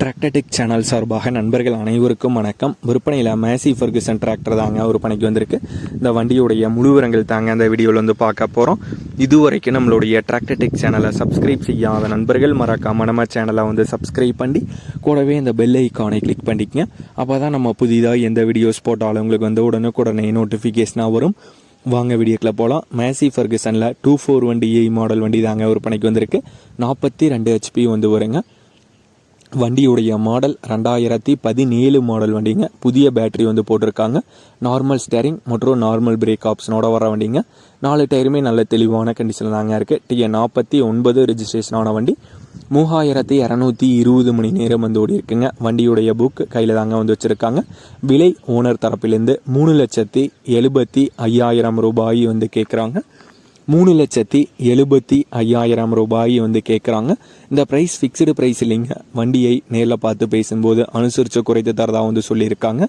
Tractor Tech channel சார்பாக நண்பர்கள் அனைவருக்கும் வணக்கம். விற்பனையில் மேசி ஃபர்குசன் டிராக்டர் தாங்க விற்பனைக்கு வந்திருக்கு. இந்த வண்டியுடைய முழுவரங்கள் தாங்க அந்த வீடியோவில் வந்து பார்க்க போகிறோம் இதுவரைக்கும் நம்மளுடைய டிராக்டர்டெக் சேனலை சப்ஸ்கிரைப் செய்யாத நண்பர்கள் மறக்காம நம்ம சேனலை வந்து சப்ஸ்கிரைப் பண்ணி கூடவே இந்த பெல் ஐக்கானை கிளிக் பண்ணிக்கங்க. அப்போ தான் நம்ம புதிதாக எந்த வீடியோஸ் போட்டாலும் உங்களுக்கு வந்து உடனுக்குடனே நோட்டிஃபிகேஷனாக வரும். வாங்க வீடியோக்கில் போகலாம் மேசி ஃபர்குசனில் டூ ஃபோர் வண்டி ஏ மாடல் வண்டி தாங்க விற்பனைக்கு வந்திருக்கு. நாற்பத்தி ரெண்டு ஹெச்பி வந்து வருங்க. வண்டியுடைய மாடல் ரெண்டாயிரத்தி பதினேழு மாடல் வண்டிங்க. புதிய பேட்டரி வந்து போட்டிருக்காங்க. நார்மல் ஸ்டேரிங் மற்றும் நார்மல் பிரேக் ஆப்ஷனோட வர வண்டிங்க. நாலு டயருமே நல்ல தெளிவான கண்டிஷனில் தாங்க இருக்குது டிஏ நாற்பத்தி ஒன்பது ரிஜிஸ்ட்ரேஷனான வண்டி. மூவாயிரத்தி இரநூத்தி இருபது மணி நேரம் வந்து ஓடி இருக்குங்க. வண்டியுடைய புக் கையில் தாங்க வந்து வச்சுருக்காங்க. விலை ஓனர் தரப்பிலேருந்து மூணு லட்சத்தி எழுபத்தி ஐயாயிரம் ரூபாய் வந்து கேட்குறாங்க மூணு லட்சத்தி எழுபத்தி ஐயாயிரம் ரூபாய் வந்து கேட்குறாங்க இந்த ப்ரைஸ் ஃபிக்ஸ்டு ப்ரைஸ் இல்லைங்க. வண்டியை நேரில் பார்த்து பேசும்போது அனுசரித்து குறைத்து தரதாக வந்து சொல்லியிருக்காங்க.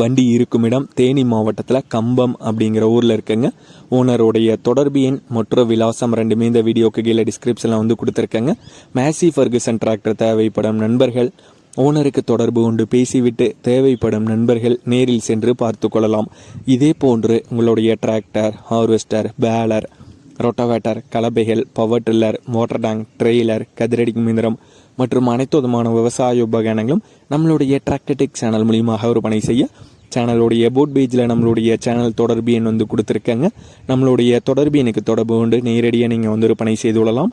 வண்டி இருக்கும் இடம் தேனி மாவட்டத்தில் கம்பம் அப்படிங்கிற ஊரில் இருக்குங்க. ஓனருடைய தொடர்பு எண் மற்றும் விலாசம் ரெண்டுமே இந்த வீடியோக்கு கீழே டிஸ்கிரிப்ஷனில் வந்து கொடுத்துருக்கேங்க. மேசி ஃபர்குசன் டிராக்டர் தேவைப்படும் நண்பர்கள் ஓனருக்கு தொடர்பு கொண்டு பேசிவிட்டு தேவைப்படும் நண்பர்கள் நேரில் சென்று பார்த்து கொள்ளலாம். இதே போன்று உங்களுடைய tractor harvester baler rotavator கலபைகள் power tiller motor tank trailer கதிரடி இயந்திரம் மற்றும் அனைத்து விதமான விவசாய உபகரணங்களும் நம்மளுடைய டிராக்டர்டெக் சேனல் மூலியமாக விற்பனை செய்ய சேனலுடைய போட் பேஜில் நம்மளுடைய சேனல் தொடர்பு எண் வந்து கொடுத்துருக்கேங்க. நம்மளுடைய தொடர்பு எனக்கு தொடர்பு கொண்டு நேரடியாக நீங்கள் வந்து விற்பனை செய்து கொள்ளலாம்.